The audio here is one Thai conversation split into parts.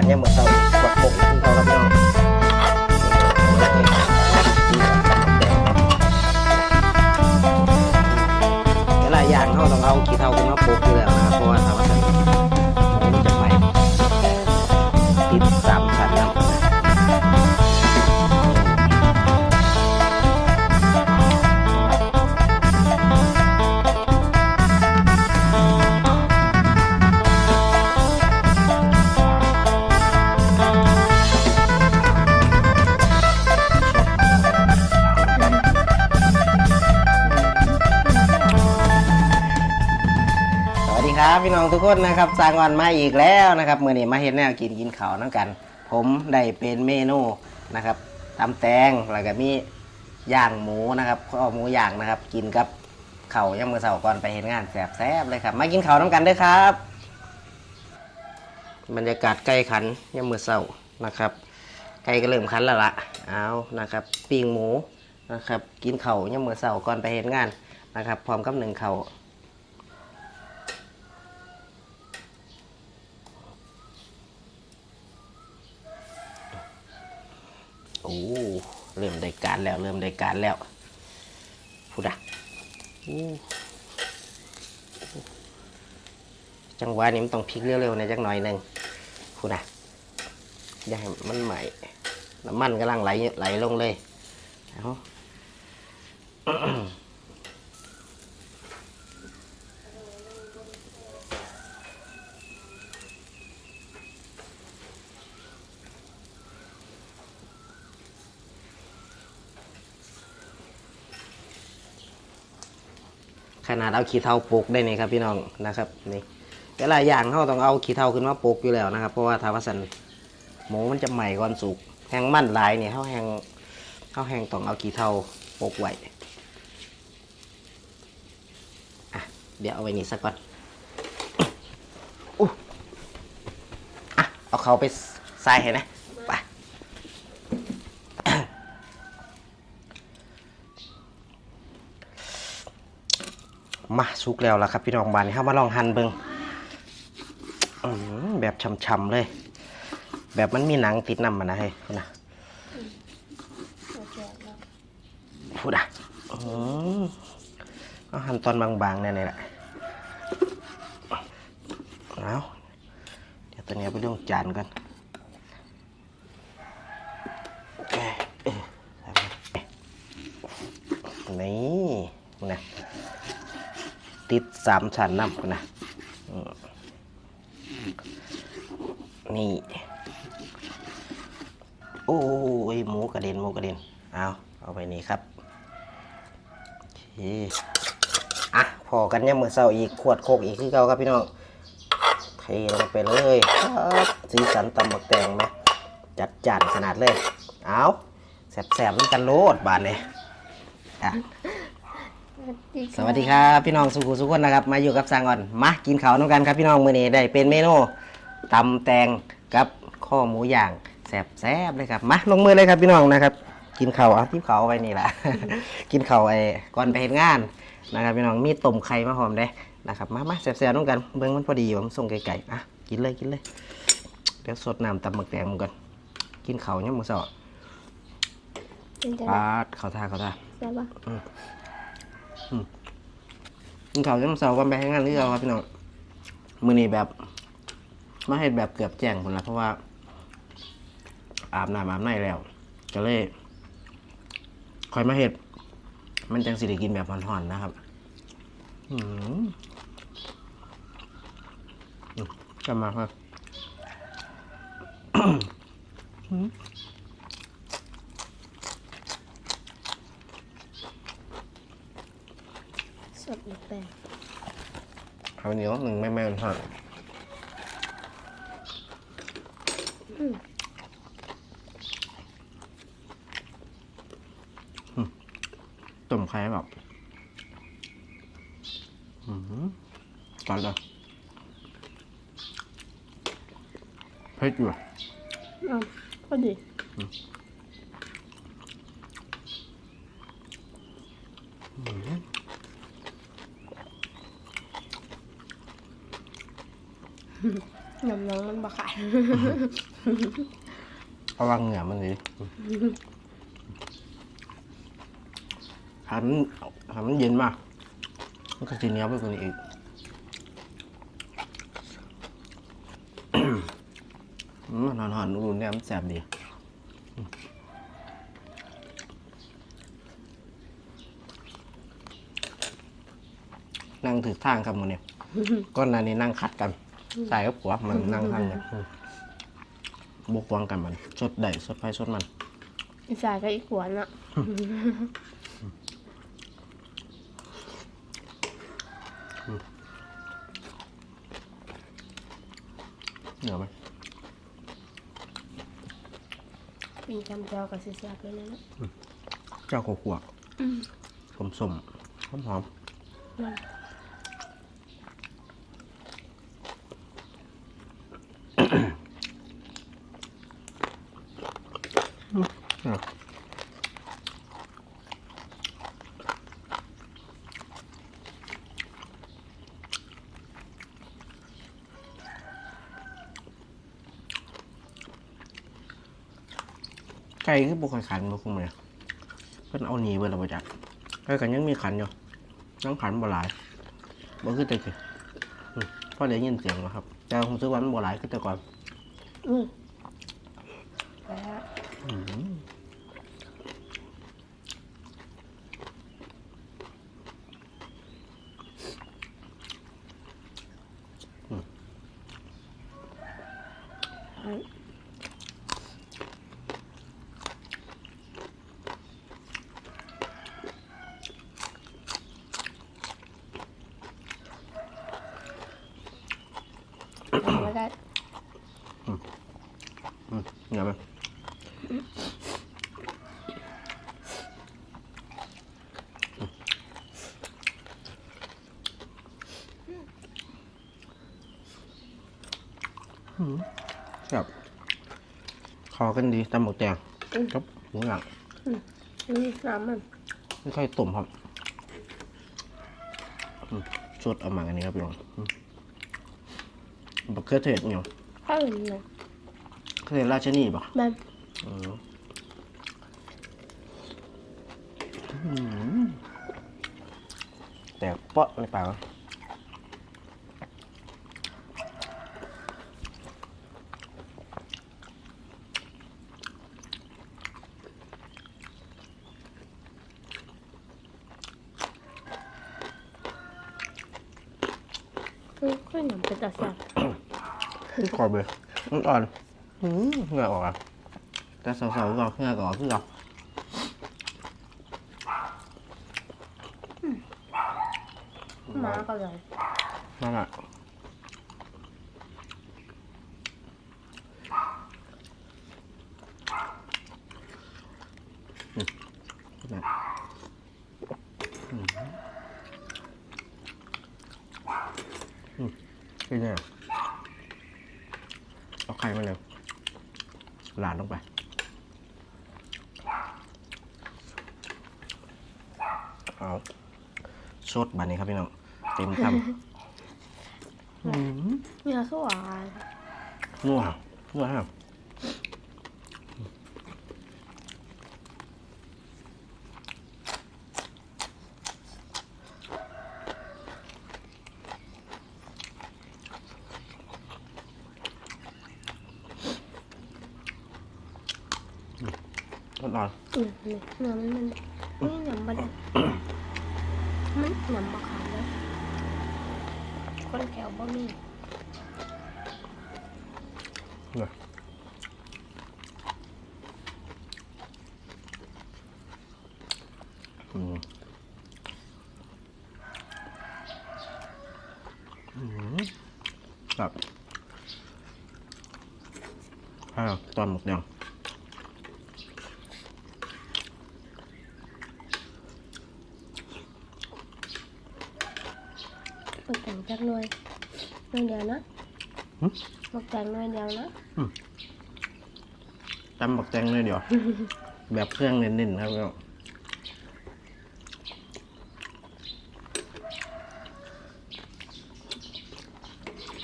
กันยังเหมือนเราขวดบกที่เขารับน้องหลายอย่างเขาต้องเอาขี้เท่าขึ้นมาปลูกอยู่แล้วนะครับเพราะว่าสามารถ ทุกคนนะครับสร้างวันมาอีกแล้วนะครับเมื่อนี้มาเห็นแนวกินกินข้าวน้ำกัน ผมได้เป็นเมนูนะครับตำแตงแล้วก็มีย่างหมูนะครับข้อหมูย่างนะครับ กินกับข้าวย่างมือเสาก่อนไปเห็นงานแสบๆเลยครับ มากินข้าวน้ำกันเด้วยครับ บรรยากาศใกล้ขันย่างมือเสานะครับใกล้ก็เริ่มขันแล้วละเอานะครับปิ้งหมูนะครับ กินข้าวย่างมือเสาก่อนไปเห็นงานนะครับ พร้อมกับหนึ่งข้าว โอ้ เริ่มได้การแล้ว เริ่มได้การแล้วพูดอะจังหวะนี้มันต้องพลิกเร็วๆในจักหน่อยหนึ่งพูดอะอย่าให้มันใหม่น้ำมันกำลังไหลไหลลงเลยเอา ขนาดเอาขี้เถ้าปลูกได้นี่ครับพี่น้องนะครับนี่แต่หลายอย่างเขาต้องเอาขี้เถ้าขึ้นมาปลูกอยู่แล้วนะครับเพราะว่าถ้าวสันหมูมันจะใหม่ก่อนสุกแห้งมันหลายเนี่ยเขาแห้งเขาแห้งต้องเอาขี้เถ้าปลูกไว้อะเดี๋ยวเอาไว้นี่สักก่อนอู้อะเอาเขาไปใส่ให้นะไป มาสุกแล้วล่ะครับพี่น้องบานนี้เข้ามาลองหั่นเบิงอื้อหือแบบช่ำๆเลย แบบมันมีหนังติดน้ำมันนะเฮ้ยพูดนะพูดอะเอาหั่นตอนบางๆเนี่ยนี่แหละเอาเดี๋ยวตัวนี้ไปเอาไปลงจานกันเอ้ยเอ้ยใส่ไปนี่นะ ติดสามชั้นน้ำนะนี่ โอ้ยหมูกระเด็นหมูกระเด็น เอาเอาไปนี่ครับโอเคอะพอกันเนี่ยมือเศร้าอีกขวดโคกอีกคือเก่าครับพี่น้องเทลงไปเลยครับสีสันตำบักแตงไหมจัดจานขนาดเลย เอาแสบๆเหมือนกันโลดบานเลยอะ สวัสดีครับพี่น้องสุขุสุขคนนะครับ มาอยู่กับสางก่อนมากินข้าวน้ำกันครับพี่น้องมื้อนี้ได้เป็นเมนูตำแตงกับข้อหมูย่างแซ่บๆเลยครับมาลงมือเลยครับพี่น้องนะครับ กินข้าวเอาที่ข้าวเอาไว้นี่แหละ กินข้าวไอ้ก่อนไปเห็นงานนะครับพี่น้องมีต้มไข่มาหอมเด้นะครับมามาแซ่บๆน้ำกันเบิ้งมันพอดีผมส่งไก่ๆอะกินเลยกินเลยเดี๋ยวสดน้ำตำหมึกแตงมันก่อนกินข้าวเนี่ยามมือสอดเป็นจะปาดข้าวท่าข้าวท่าได้ปะ กินข้าวจังเสาร์วันไปให้งานเรือครับพี่น้องมือนี้แบบมาเห็ดแบบเกือบแจ้งผลแล้วเพราะว่า อาบน้ำอาบในแล้ว ก็เลยคอยมาเห็ด มันจังสิได้กินแบบห่อนๆนะครับอืมอืมกลับมาครับ สดหรือแปลงข้าวเหนียวหนึ่งไม่ไม่ห่อนอืมต้มไข่แบบอืมก่อนเลยเผ็ดอยู่อ้าวพอดี น้ำน้องมันบะขาดเพราะว่าเหงื่อมันสิหันหันมันเย็นมาก มันก็จะเหนียวไปกว่านี้อีกอืมนอนหอนอุ่นๆเนี่ยมันแสบดีอืมนั่งถือทางครับมันเนี่ยก้อนหนานี้นั่งขัดกัน ใส่กับผัวมันนั่งทางกันอืมบกวางกันมันสดได้สดไปสดมันอีสายก็อีกขวนอะเหนียวไหมปีจำเจ้ากับเสียบๆเลยนะเจ้าขวบอืมสมสมหอมหอม ก่คือบุคอยขันบุคุมเลยเพิ่นเอาหนีเบิดแล้วบ่จักไก่กันยังมีขันอยู่ยังขันบ่หลายบ่คือแต่คืออืมพอได้ยินเสียงแล้วครับแต่ผมซื้อวันบ่หลายคือแต่ก่อน อืมแล้ว อืม ไม่ได้ อืมเหนียวไหมอืมครับคอกันดีตำหมกแดงครับหมูหลังนี่น้ำมันไม่ค่อยตุ่มครับอืมสดเอามาอันนี้ครับพี่น้องบักเขือเทศเนี่ย ข้าวเหนียวเขือเทศราชนีป่ะมันอืมอืมแตกเปาะในปากอะอืมข้าวเหนียวเป็นตาแซ่บที่ กรอบเลยมันอ่อนอืมเหงื่อออกอะแต่สาวๆก็เหงื่อก็ออกคือเราหมาก็เลยนั่นแหละอืมอืมเป็นไง เอาไข่มาเลยหลานลงไป เอาสดบานนี้ครับพี่น้อง เต็มคำ อืม เนื้อสวายนัวนัวฮะอ ร่อยอืมนี่เนื้อมันมันนี่น้ำมันมันน้ำบะขาดแล้วคนแถวบ่มีเลยอืมอืมแบบข้าวตอนหมกแดง บักแต่งจักหน่วยหน่วยเดียวนะหึบักแต่งหน่วยเดียวนะตำบักแตงเลยเดี๋ยว แบบเครื่องเน้นๆครับพี่น้อง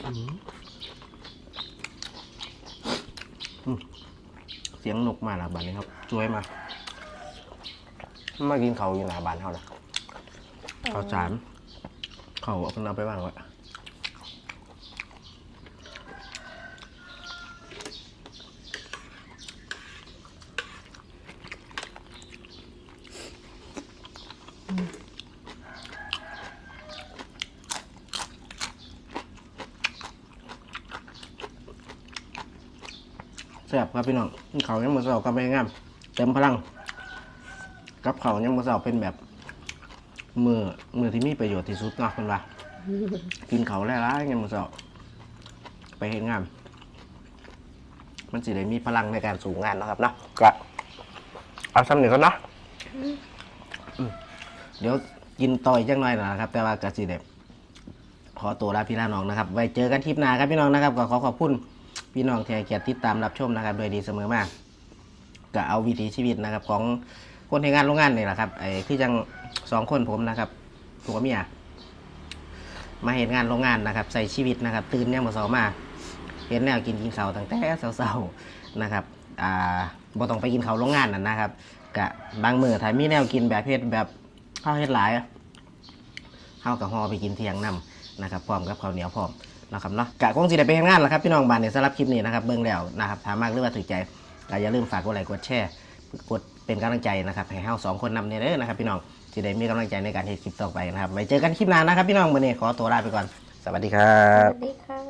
อืมอืมเสียงนกมาแล้วบ้านนี้ครับช่วยมามากินเขาวอยู่หน้าบ้านเขานะข้าวสาร เขาเอาคนเอาไปวางว้แซ่บครับพี่น้องเขายังมือสากับไปงาม เต็มพลัง กับเขายังมือสาเป็นแบบ มือมือที่มีประโยชน์ที่สุดเนาะเป็นว่า กินเขาวแล้วละยังมือเสาไปเห็นงาน มันสิได้มีพลังในการสูงงานเนาะครับเนาะก็เอาซ้ำหนึ่งก่อนเนาะอืมเดี๋ยวกินต่อยจังหน่อยนะครับ แต่ว่ากะสิเด็ขอตัวลาพี่ลาน้องนะครับ ไว้เจอกันทริปหน้าครับพี่น้องนะครับ ก็ขอขอบคุณพี่น้องที่ให้เกียรติติดตามรับชมนะครับ โดยดีเสมอมากก็เอาวิถีชีวิตนะครับของ คนทำงานโรงงานนี่แหละครับไอ้ที่จังสองคนผมนะครับผัวเมียมาเห็นงานโรงงานนะครับ ใส่ชีวิตนะครับ ตื่นเนี่ยมาเสามาเห็นแนวกินกินเขาตั้งแต่เช้าๆนะครับอ่าบ่ต้องไปกินเขาโรงงานนั่นนะครับกะบางมือถ้ามีแนวกินแบบเฮ็ดแบบข้าวเฮ็ดหลายเฮาวกับฮอไปกินเที่ยงนํนะครับพร้อมกับข้าวเหนียวพร้อมนะครับเนาะกะคงสิได้ไปเฮ็ดงานแล้วครับพี่น้องบ้านนี่สำหรับคลิปนี้นะครับเบิ่งแล้วนะครับถามากหรือว่าถูกใจก็อย่าลืมฝากกดไลค์กดแชร์กด เป็นกำลังใจนะครับให้เฮาสองคนนำเนี่ยเด้อนะครับพี่น้องที่ได้มีกำลังใจในการเฮ็ดคลิปต่อไปนะครับไว้เจอกันคลิปหน้านะครับพี่น้องมื้อนี้ขอตัวลาไปก่อน สวัสดีครัสบ วัสดีค่ะ